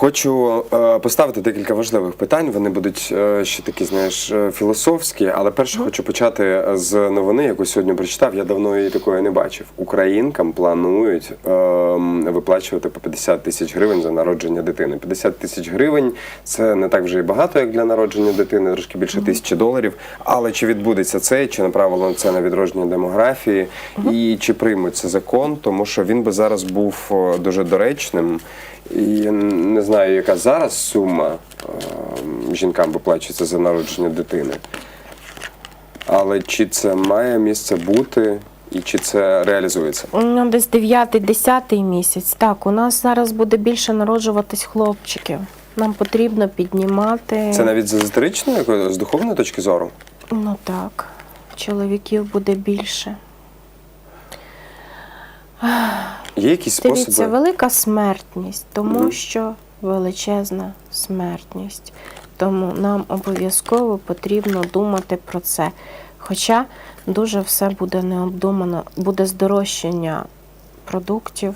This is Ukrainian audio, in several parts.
Хочу е, поставити декілька важливих питань. Вони будуть е, ще такі, знаєш, е, філософські. Але перше хочу почати з новини, яку сьогодні прочитав. Я давно її такої не бачив. Українкам планують е, виплачувати по 50 тисяч гривень за народження дитини. 50 тисяч гривень це не так вже і багато, як для народження дитини, трошки більше тисячі доларів. Але чи відбудеться це, чи направило це на відродження демографії, і чи приймуть це закон, тому що він би зараз був дуже доречним. І не знаю, яка зараз сума е, жінкам виплачується за народження дитини. Але чи це має місце бути і чи це реалізується? Ну, десь 9-10 місяць. Так, у нас зараз буде більше народжуватись хлопчиків. Нам потрібно піднімати. Це навіть з езотеричної, з духовної точки зору? Ну так, чоловіків буде більше. Є якісь Дивіться, способи? велика смертність, тому Мгм. що величезна смертність. Тому нам обов'язково потрібно думати про це. Хоча дуже все буде необдумано, буде здорожчання продуктів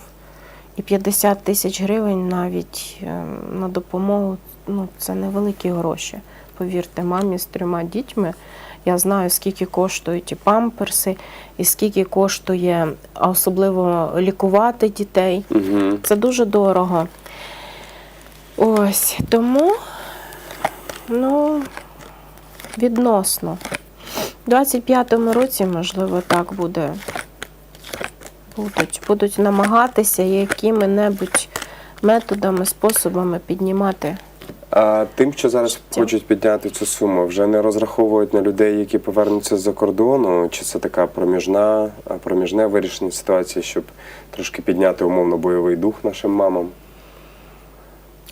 і 50 тисяч гривень навіть е, на допомогу ну, це невеликі гроші. Повірте, мамі з трьома дітьми. Я знаю, скільки коштують і памперси, і скільки коштує а особливо лікувати дітей. Угу. Це дуже дорого. Ось тому, ну, відносно. У 25-му році, можливо, так буде. Будуть, будуть намагатися якими-небудь методами, способами піднімати. А тим, що зараз Життя. хочуть підняти цю суму, вже не розраховують на людей, які повернуться з-за кордону, чи це така проміжна, проміжне вирішення ситуації, щоб трошки підняти умовно бойовий дух нашим мамам?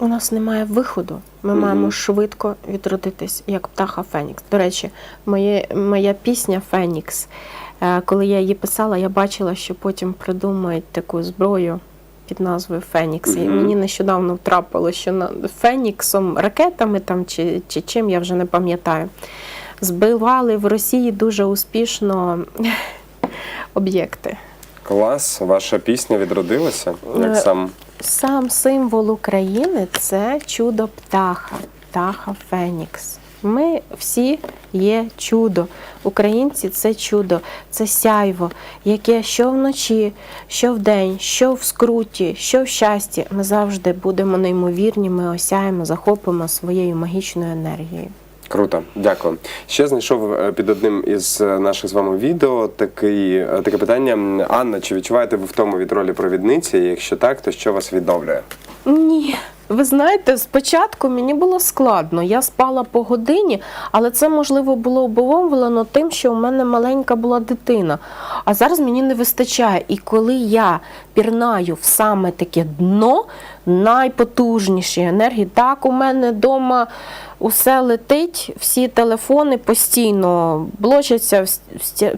У нас немає виходу. Ми Мгм. маємо швидко відродитись, як птаха Фенікс. До речі, моє, моя пісня Фенікс. е, Коли я її писала, я бачила, що потім придумають таку зброю під назвою Фенікс. І мені нещодавно втрапило, що на Феніксом, ракетами там чи, чи чим, я вже не пам'ятаю. Збивали в Росії дуже успішно об'єкти. Клас, ваша пісня відродилася, як Е, сам Сам символ України це чудо птаха, птаха Фенікс. Ми всі є чудо. Українці це чудо, це сяйво, яке що вночі, що вдень, що в скруті, що в щасті. Ми завжди будемо неймовірні, ми осяємо, захопимо своєю магічною енергією. Круто, дякую. Ще знайшов е, під одним із е, наших з вами відео такий, е, таке питання. Анна, чи відчуваєте ви втому від ролі провідниці? Якщо так, то що вас відновлює? Ні. Ви знаєте, спочатку мені було складно. Я спала по годині, але це можливо було обумовлено тим, що у мене маленька була дитина. А зараз мені не вистачає. І коли я пірнаю в саме таке дно, найпотужніші енергії, так у мене вдома усе летить, всі телефони постійно блочаться,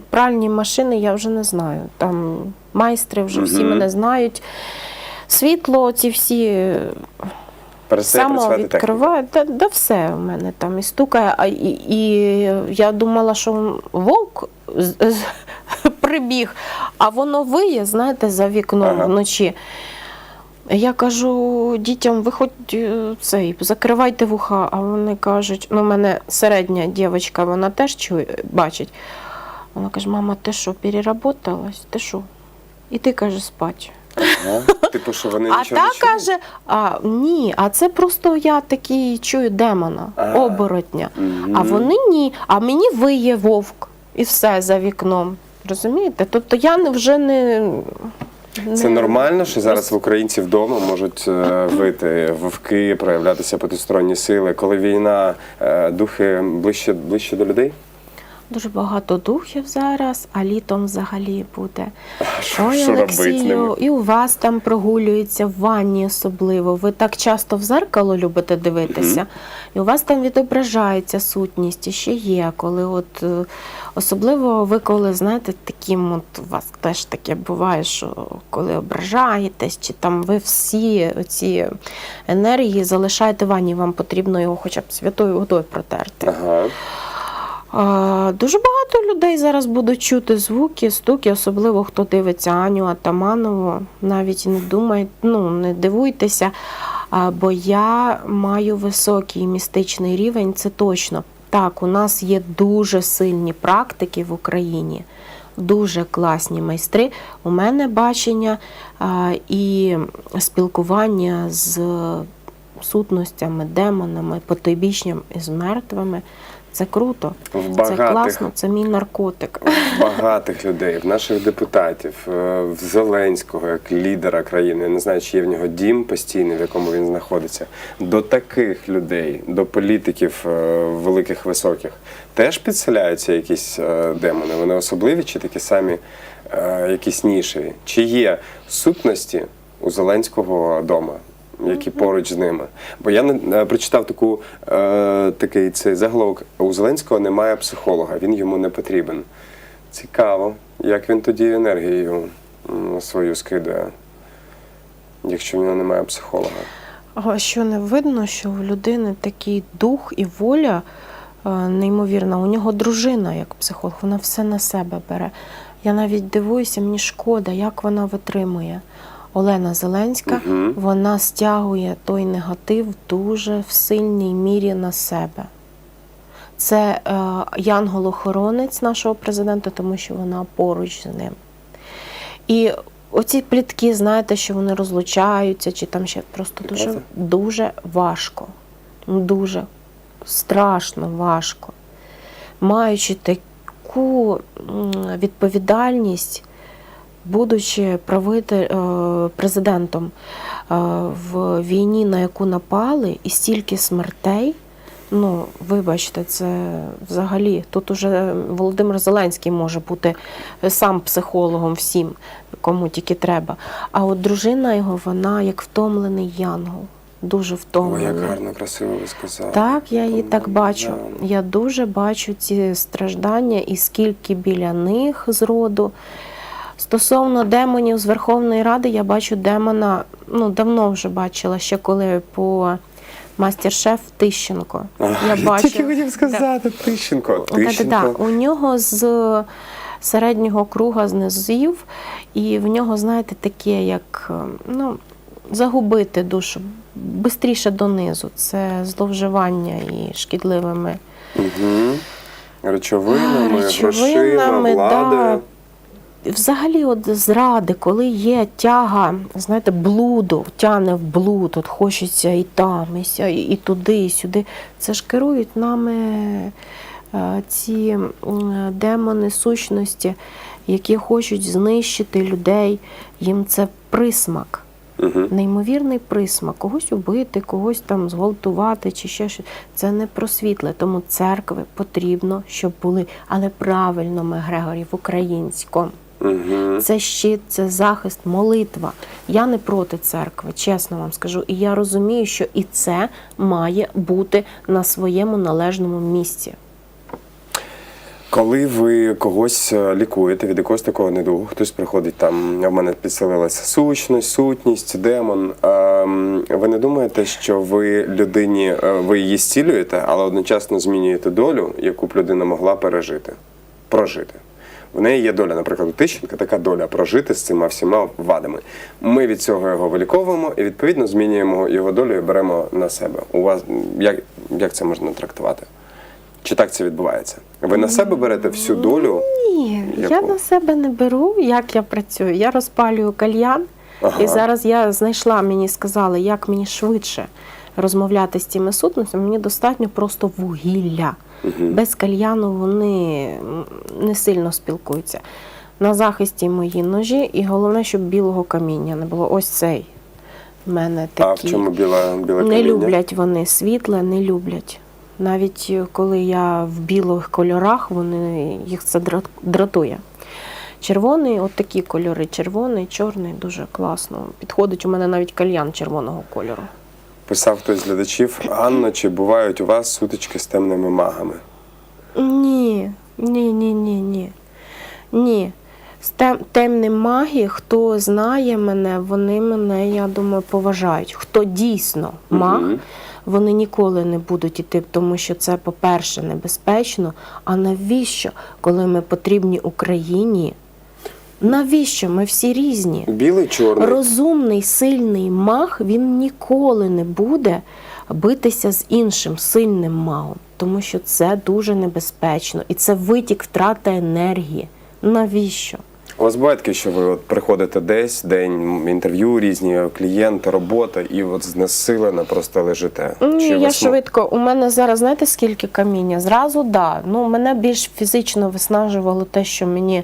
пральні машини, я вже не знаю. Там майстри вже всі Мгм. мене знають. Світло, ці всі само відкриває, да, да все у мене там і стукає. А, і, і я думала, що вовк з- з- прибіг, а воно виє, знаєте, за вікном Ага. вночі. Я кажу дітям, ви хоч е, цей, закривайте вуха, а вони кажуть, ну, в мене середня дівчинка, вона теж чує, бачить. Вона каже, мама, ти що, переработалась? Ти що? І ти каже, спать. Типу, що вони А нічого та не чують? каже, а, ні, а це просто я такий чую демона, А. оборотня. Мгм. А вони ні. А мені виє вовк і все за вікном. Розумієте? Тобто я не вже не. Це нормально, що зараз в українців вдома можуть е, вити вовки, проявлятися потусторонні сили. Коли війна, е, духи ближче, ближче до людей? Дуже багато духів зараз, а літом взагалі буде. Що, Ой, Олексію, і у вас там прогулюється в ванні особливо. Ви так часто в зеркало любите дивитися, і у вас там відображається сутність. І ще є, коли от е, особливо ви коли знаєте, таким от у вас теж таке буває, що коли ображаєтесь, чи там ви всі ці енергії залишаєте в ванні, вам потрібно його хоча б святою водою протерти. Ага. Дуже багато людей зараз будуть чути звуки, стуки, особливо хто дивиться Аню Атаманову. Навіть не думайте, ну не дивуйтеся. Бо я маю високий містичний рівень, це точно. Так, у нас є дуже сильні практики в Україні, дуже класні майстри. У мене бачення і спілкування з сутностями, демонами, потойбічням і з мертвими. Це круто, В це класно, це мій наркотик. в багатих людей, в наших депутатів, е, в Зеленського як лідера країни. Я не знаю, чи є в нього дім постійний, в якому він знаходиться. До таких людей, до політиків е, великих високих, теж підселяються якісь е, демони. Вони особливі чи такі самі якісь нішеві? Чи є сутності у Зеленського дома? Які поруч з ними. Бо я е, прочитав таку, е, такий цей заголовок. У Зеленського немає психолога, він йому не потрібен. Цікаво, як він тоді енергію свою скидає, якщо в нього немає психолога. А що не видно, що у людини такий дух і воля е, неймовірна. У нього дружина як психолог, вона все на себе бере. Я навіть дивуюся, мені шкода, як вона витримує. Олена Зеленська, Мгм. вона стягує той негатив дуже в сильній мірі на себе. Це е, янгол-охоронець нашого президента, тому що вона поруч з ним. І оці плітки, знаєте, що вони розлучаються, чи там ще просто дуже, дуже важко. Ну, Дуже страшно важко. Маючи таку відповідальність, будучи правити, е, президентом е, в війні, на яку напали, і стільки смертей. Ну, вибачте, це взагалі тут уже Володимир Зеленський може бути сам психологом всім, кому тільки треба. А от дружина його, вона як втомлений янгол, дуже Ой, втомлений. як гарно, красиво ви сказали. Так, я її так бачу. да. Я дуже бачу ці страждання і скільки біля них зроду. Стосовно демонів з Верховної Ради, я бачу демона, ну давно вже бачила, ще коли по мастер-шеф Тищенко. А, Я бачу. тільки хотів сказати Тищенко. Тищенко. Да-да-да. У нього з середнього круга знизів, і в нього, знаєте, таке, як ну, загубити душу, бистріше донизу. Це зловживання і шкідливими Угу. Речовинами, Речовинами, грошима, владою. Взагалі, от зради, коли є тяга, знаєте, блуду, тяне в блуд, от хочеться і там, і, ся, і, і туди, і сюди. Це ж керують нами е, ці демони сущності, які хочуть знищити людей. Їм це присмак. Угу. Неймовірний присмак, когось убити, когось там зґвалтувати чи ще щось. Це не про світле, тому церкви потрібно, щоб були, але правильно ми, Грегорів, українсько. Угу. Це щит, це захист, молитва. Я не проти церкви, чесно вам скажу. І я розумію, що і це має бути на своєму належному місці. Коли ви когось е, лікуєте від якогось такого недугу, хтось приходить там, в мене підселилася сущність, сутність, демон. ем, Ви не думаєте, що ви людині е, ви її зцілюєте, але одночасно змінюєте долю, яку б людина могла пережити, прожити. В неї є доля, наприклад, у Тищенка така доля прожити з цими всіма вадами. Ми від цього його виліковуємо і відповідно змінюємо його долю і беремо на себе. У вас як, як це можна трактувати? Чи так це відбувається? Ви на себе берете всю долю? Ні, я на себе не беру, як я працюю. Я розпалюю кальян, Ага. і зараз я знайшла, мені сказали, як мені швидше розмовляти з цими сутностями. Мені достатньо просто вугілля. Без кальяну вони не сильно спілкуються. На захисті мої ножі, і головне, щоб білого каміння не було. Ось цей в мене А в чому біла, біле Не люблять вони світле, не люблять. Навіть е, коли я в білих кольорах, вони їх це дра- дратує. Червоний, от такі кольори, червоний, чорний, дуже класно. Підходить у мене навіть кальян червоного кольору. Писав хтось з глядачів. Анно, чи бувають у вас сутички з темними магами? Ні, ні, ні, ні, ні. Ні. Темні маги, хто знає мене, вони мене, я думаю, поважають. Хто дійсно маг, Мгм. вони ніколи не будуть іти, тому що це, по-перше, небезпечно. А навіщо, коли ми потрібні Україні? Навіщо? Ми всі різні. Білий, чорний. Розумний, сильний маг він ніколи не буде битися з іншим сильним магом, тому що це дуже небезпечно і це витік втрата енергії. Навіщо? У вас буває таке, що ви от приходите десь, день інтерв'ю, різні клієнти, робота, і от знесилено просто лежите. Ні, Чи я ви швидко. У мене зараз знаєте скільки каміння? Зразу да. Ну, мене більш фізично виснажувало те, що мені.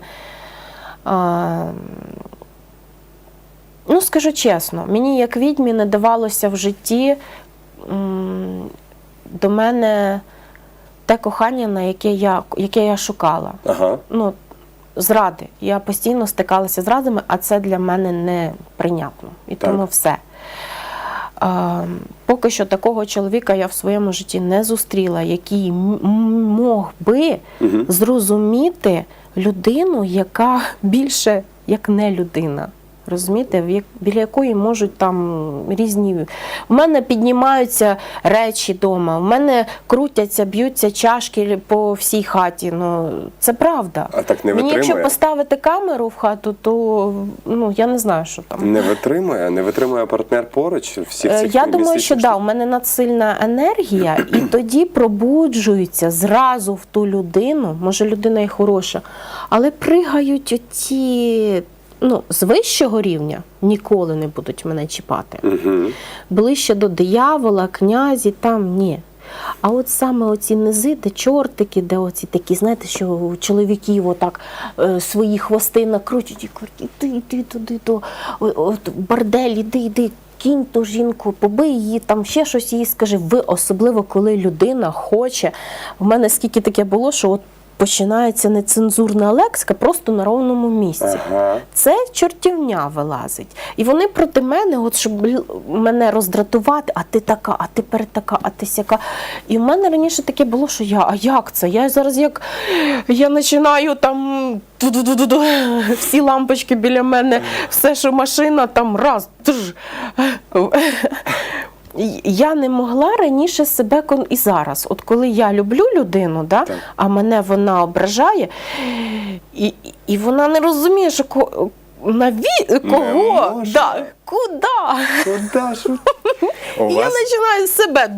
Ну, скажу чесно, мені як відьмі не давалося в житті до мене те кохання, на яке я, яке я шукала. Ага. Ну, зради. Я постійно стикалася з радами, а це для мене неприйнятно. І Так. тому все. Поки що такого чоловіка я в своєму житті не зустріла, який мог би зрозуміти людину, яка більше як не людина. Розумієте, біля якої можуть там різні. У мене піднімаються речі вдома, в мене крутяться, б'ються чашки по всій хаті. Ну це правда. А так не Мені, якщо поставити камеру в хату, то ну я не знаю, що там. Не витримує, не витримує партнер поруч всіх Е, цих Я думаю, що да, у мене надсильна енергія, і тоді пробуджуються зразу в ту людину. Може, людина і хороша, але пригають оті. Ну, з вищого рівня ніколи не будуть мене чіпати. Угу. Ближче до диявола, князі, там ні. А от саме оці низи, де чортики, де оці такі, знаєте, що чоловіків отак е, свої хвости накрутять і кажуть, іди, іди туди, то о- от бордель, іди, іди, кінь ту жінку, побий її, там ще щось їй скажи. Ви особливо, коли людина хоче. У мене скільки таке було, що от починається нецензурна лексика просто на ровному місці. Ага. Це чортівня вилазить. І вони проти мене, от щоб мене роздратувати, а ти така, а ти перед така, а ти сяка. І в мене раніше таке було, що я, а як це? Я зараз як я починаю там всі лампочки біля мене, все, що машина, там раз. Я не могла раніше себе кон... і зараз. От коли я люблю людину, да, Так. а мене вона ображає, і, і вона не розуміє, що ко... наві... кого? не Да, куди? Куда? У І я починаю себе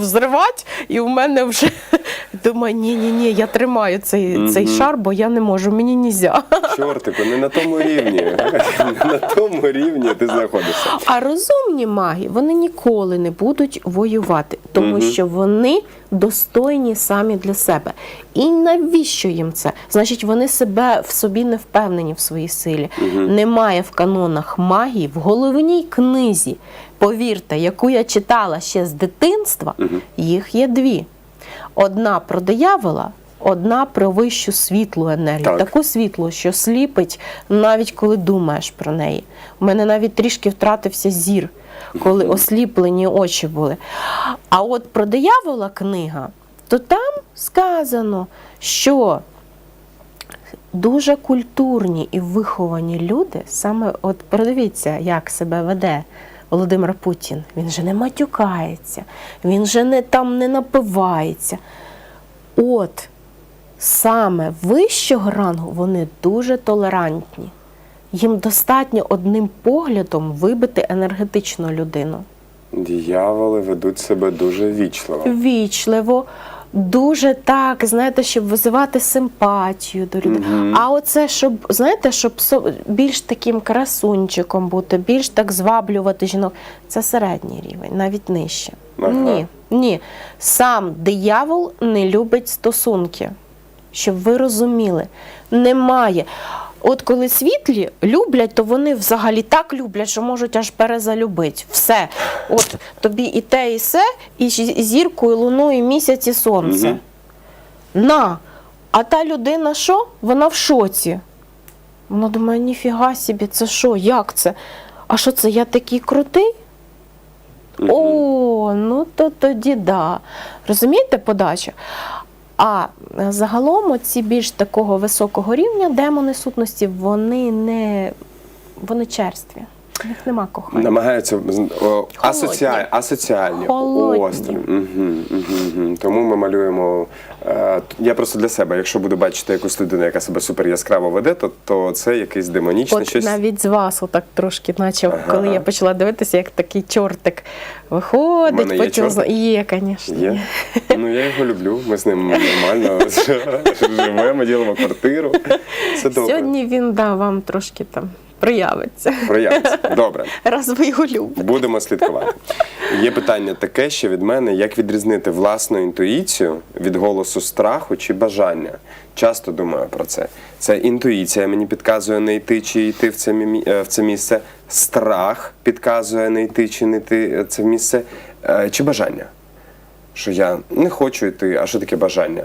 взривати, і в мене вже думаю, ні, ні, ні, я тримаю цей, цей шар, бо я не можу, мені нельзя. чортику, не на тому рівні. Не на тому рівні ти знаходишся. А розумні маги вони ніколи не будуть воювати, тому Мгм. що вони достойні самі для себе. І навіщо їм це? Значить, вони себе в собі не впевнені в своїй силі. Немає в канонах магії в головній книзі. Повірте, яку я читала ще з дитинства, їх є дві: одна про диявола. Одна про вищу світлу енергію, Так. таку світлу, що сліпить, навіть коли думаєш про неї. У мене навіть трішки втратився зір, коли осліплені очі були. А от про диявола книга, то там сказано, що дуже культурні і виховані люди, саме от подивіться, як себе веде Володимир Путін. Він же не матюкається, він же не там не напивається. От саме вищого рангу вони дуже толерантні. Їм достатньо одним поглядом вибити енергетичну людину. Дияволи ведуть себе дуже вічливо. Вічливо, дуже так, знаєте, щоб визивати симпатію до людей. Мгм. А оце, щоб, знаєте, щоб більш таким красунчиком бути, більш так зваблювати жінок, це середній рівень, навіть нижче. Ага. Ні, ні. Сам диявол не любить стосунки. Щоб ви розуміли, немає. От коли світлі люблять, то вони взагалі так люблять, що можуть аж перезалюбити. Все. От тобі і те, і се, і зірку, і луну, і місяць, і сонце. Мгм. На. А та людина що? Вона в шоці. Вона думає, ніфіга собі, це що? Як це? А що це? Я такий крутий? О, ну то тоді да. Розумієте подача? А е, загалом ці більш такого високого рівня демони сутності, вони не вони черстві. В них нема кохання. Намагаються о, асоціаль, асоціальні, острі. Угу, угу, угу. Тому ми малюємо. Е, я просто для себе, якщо буду бачити якусь людину, яка себе супер яскраво веде, то, то це якесь демонічне От щось. навіть з вас отак трошки почав, Ага. коли я почала дивитися, як такий чортик виходить, мене є потім чортик? є, звісно. Є. Ну я його люблю. Ми з ним нормально живемо, ділимо квартиру. Все добре. Сьогодні він да, вам трошки там проявиться. Проявиться. Добре. Раз ви його любите. Будемо слідкувати. Є питання таке ще від мене: як відрізнити власну інтуїцію від голосу страху чи бажання? Часто думаю про це. Це інтуїція мені підказує не йти чи йти в це, е, в це місце. Страх підказує не йти чи не йти в це місце, Е, чи бажання. Що я не хочу йти, а що таке бажання?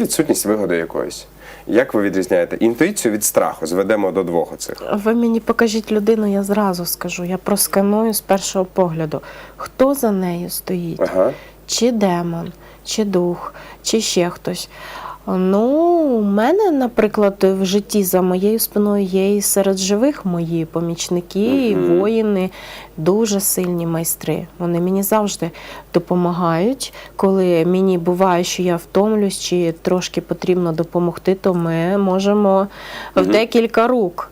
Відсутність вигоди якоїсь. Як ви відрізняєте інтуїцію від страху? Зведемо до двох оцих. Ви мені покажіть людину, я зразу скажу. Я просканую з першого погляду. Хто за нею стоїть? Ага. Чи демон, чи дух, чи ще хтось. Ну, у мене, наприклад, в житті за моєю спиною є і серед живих мої помічники, і воїни, дуже сильні майстри. Вони мені завжди допомагають. Коли мені буває, що я втомлюсь, чи трошки потрібно допомогти, то ми можемо в декілька рук.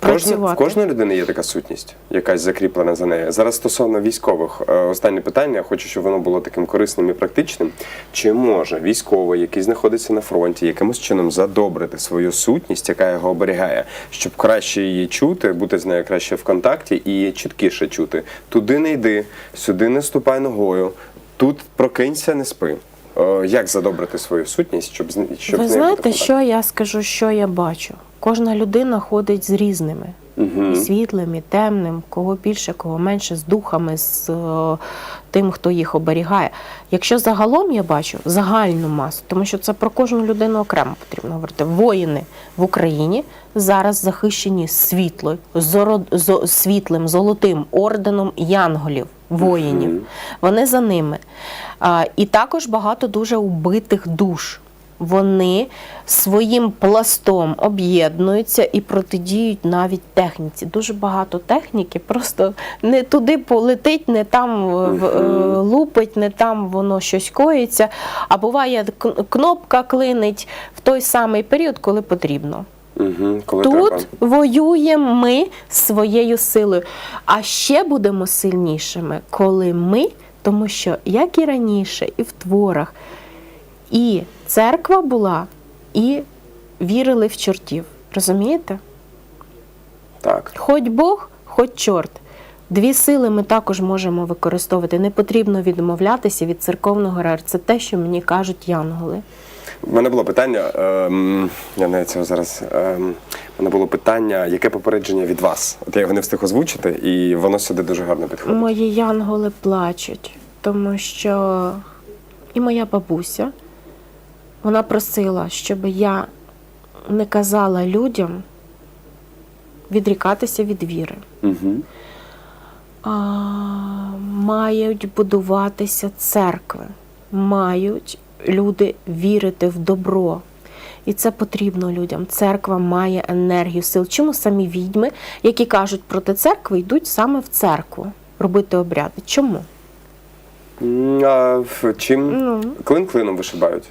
А, В, кожної людини є така сутність, якась закріплена за нею. Зараз стосовно військових, е, останнє питання, я хочу, щоб воно було таким корисним і практичним. Чи може військовий, який знаходиться на фронті, якимось чином задобрити свою сутність, яка його оберігає, щоб краще її чути, бути з нею краще в контакті і чіткіше чути? Туди не йди, сюди не ступай ногою, тут прокинься, не спи. Е, Як задобрити свою сутність, щоб щоб Ви знаєте, що я скажу, що я бачу? Кожна людина ходить з різними. І світлим, і темним, кого більше, кого менше, з духами, з е, тим, хто їх оберігає. Якщо загалом я бачу загальну масу, тому що це про кожну людину окремо потрібно говорити. Воїни в Україні зараз захищені світло, зоро, зо, світлим, золотим орденом янголів, воїнів. Вони за ними. А, і також багато дуже убитих душ. Вони своїм пластом об'єднуються і протидіють навіть техніці. Дуже багато техніки, просто не туди полетить, не там е, лупить, не там воно щось коїться. А буває, кнопка клинить в той самий період, коли потрібно. Мгм. Коли Тут треба. воюємо ми своєю силою. А ще будемо сильнішими, коли ми, тому що як і раніше, і в творах, і церква була, і вірили в чортів. Розумієте? Так. Хоч Бог, хоч чорт. Дві сили ми також можемо використовувати. Не потрібно відмовлятися від церковного рар. Це те, що мені кажуть янголи. У мене було питання, ем, я навіть цього зараз. Ем, у мене було питання, яке попередження від вас? От я його не встиг озвучити, і воно сюди дуже гарно підходить. Мої янголи плачуть, тому що і моя бабуся вона просила, щоб я не казала людям відрікатися від віри. Угу. А, мають будуватися церкви, мають люди вірити в добро. І це потрібно людям. Церква має енергію, сил. Чому самі відьми, які кажуть проти церкви, йдуть саме в церкву робити обряди? Чому? А чим Ну, клин клином вишибають?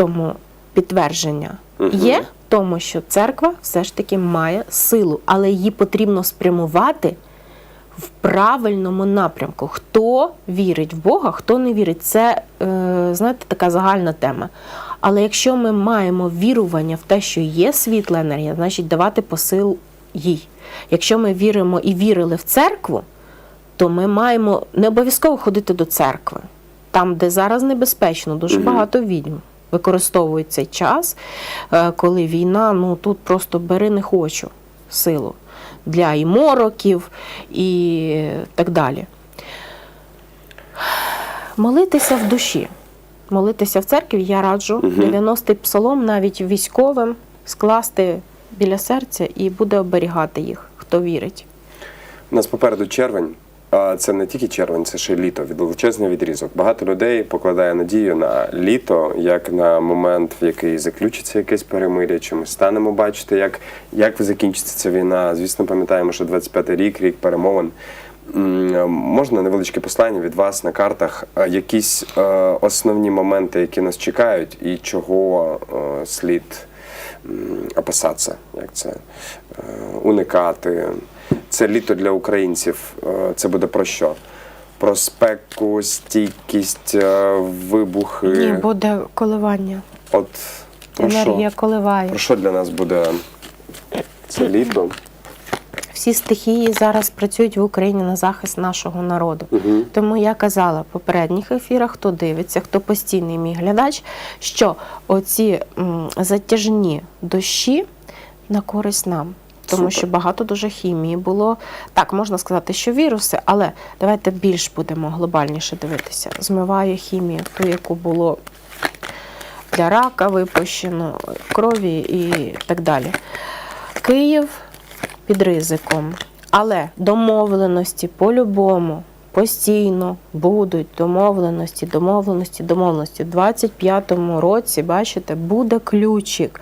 Тому підтвердження Мгм. є в тому, що церква все ж таки має силу, але її потрібно спрямувати в правильному напрямку. Хто вірить в Бога, хто не вірить, це е, знаєте, така загальна тема. Але якщо ми маємо вірування в те, що є світла енергія, значить давати посил їй. Якщо ми віримо і вірили в церкву, то ми маємо не обов'язково ходити до церкви. Там, де зараз небезпечно, дуже багато відьм використовують цей час, е, коли війна, ну тут просто бери не хочу силу для і мороків і так далі. Молитися в душі. Молитися в церкві я раджу 90-й псалом навіть військовим скласти біля серця і буде оберігати їх, хто вірить. У нас попереду червень. Це не тільки червень, це ще й літо, від величезний відрізок. Багато людей покладає надію на літо, як на момент, в який заключиться якесь перемир'я, чи ми станемо бачити, як, як закінчиться ця війна. Звісно, пам'ятаємо, що 25-й рік, рік перемовин. Можна невеличке послання від вас на картах, якісь е, основні моменти, які нас чекають, і чого е, слід опасатися, як це е, уникати. Це літо для українців. Е, Це буде про що? Про спеку, стійкість, е, вибухи. Ні, буде коливання. От про Енергія що? коливає. про що для нас буде це літо? Всі стихії зараз працюють в Україні на захист нашого народу. Угу. Тому я казала в попередніх ефірах, хто дивиться, хто постійний мій глядач, що оці м, затяжні дощі на користь нам. Тому Супер. що багато дуже хімії було. Так, можна сказати, що віруси, але давайте більш будемо глобальніше дивитися. Змиває хімію, ту, яку було для рака випущено, крові і так далі. Київ під ризиком. Але домовленості по-любому постійно будуть домовленості, домовленості, домовленості. У 25-му році, бачите, буде ключик,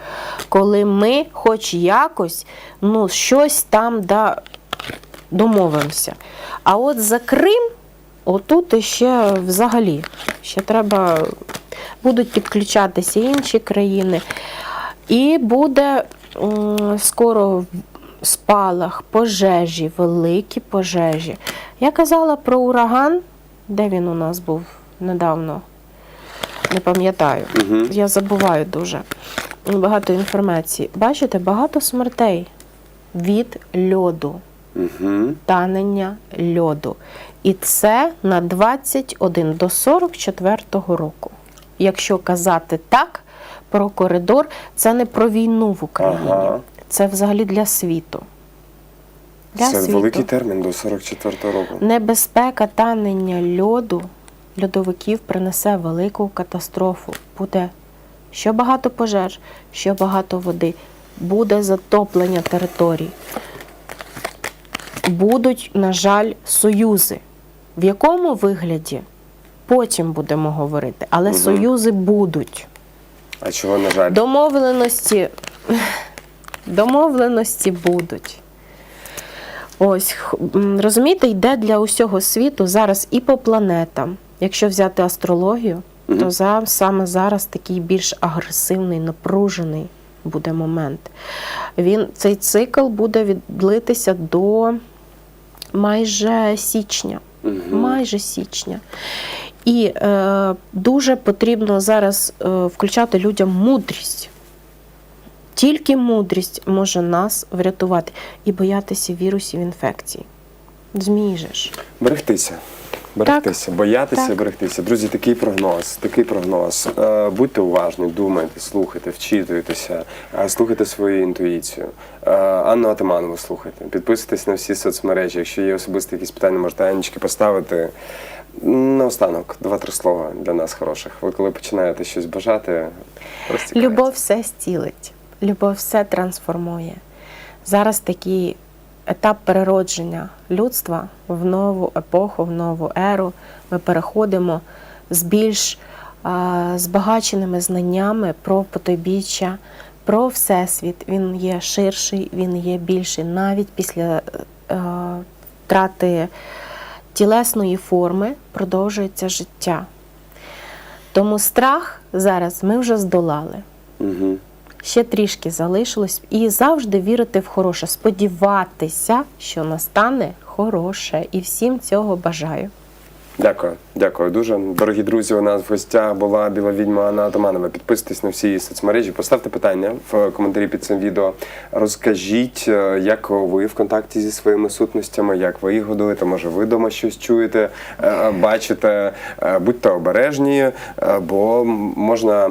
коли ми хоч якось ну, щось там да, домовимося. А от за Крим, отут іще взагалі ще треба, будуть підключатися інші країни. І буде скоро спалах, пожежі, великі пожежі. Я казала про ураган, де він у нас був недавно. Не пам'ятаю. Угу. Я забуваю дуже багато інформації. Бачите, багато смертей від льоду, Угу. танення льоду. І це на 21 до 44 року. Якщо казати так про коридор, це не про війну в Україні, Ага. Це взагалі для світу. Для Це світу. великий термін до 44-го року. Небезпека танення льоду льодовиків принесе велику катастрофу. Буде що багато пожеж, що багато води, буде затоплення територій. Будуть, на жаль, союзи. В якому вигляді? Потім будемо говорити, але Мгм. союзи будуть. А чого, на жаль? Домовленості, домовленості будуть. Ось, розумієте, йде для усього світу зараз і по планетам. Якщо взяти астрологію, то за, саме зараз такий більш агресивний, напружений буде момент. Він, цей цикл буде відлитися до майже січня майже січня. І е, дуже потрібно зараз е, включати людям мудрість. Тільки мудрість може нас врятувати і боятися вірусів інфекцій. Змій же ж. Берегтися. Берегтися, боятися, Так. берегтися. Друзі, такий прогноз, такий прогноз. Е, будьте уважні, думайте, слухайте, вчитуйтеся, е, слухайте свою інтуїцію. Е, Анну Атаманову слухайте. Підписуйтесь на всі соцмережі. Якщо є особисті якісь питання, можете Анечки поставити. Наостанок, два-три слова для нас хороших. Ви коли починаєте щось бажати, розтікається. Любов все зцілить, любов все трансформує. Зараз такий етап переродження людства в нову епоху, в нову еру. Ми переходимо з більш збагаченими знаннями про потойбіччя, про всесвіт. Він є ширший, він є більший. Навіть після е, втрати тілесної форми продовжується життя. Тому страх зараз ми вже здолали. Угу. Ще трішки залишилось і завжди вірити в хороше, сподіватися, що настане хороше, і всім цього бажаю. Дякую, дякую дуже. Дорогі друзі, у нас в гостях була біла відьма Анна Атаманова. Підписуйтесь на всі соцмережі, поставте питання в коментарі під цим відео. Розкажіть, е, як ви в контакті зі своїми сутностями, як ви їх годуєте, може ви вдома щось чуєте, е, бачите. Е, Будьте обережні, бо можна.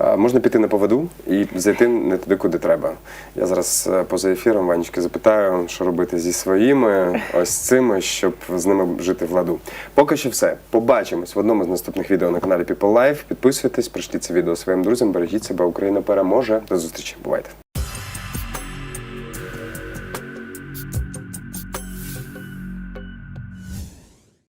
Е, Можна піти на поводу і зайти не туди, куди треба. Я зараз е, поза ефіром Ванечки запитаю, що робити зі своїми ось цими, щоб з ними жити в ладу. Поки що все. Побачимось в одному з наступних відео на каналі People Life. Підписуйтесь, пришліть це відео своїм друзям, бережіть себе, Україна переможе. До зустрічі. Бувайте.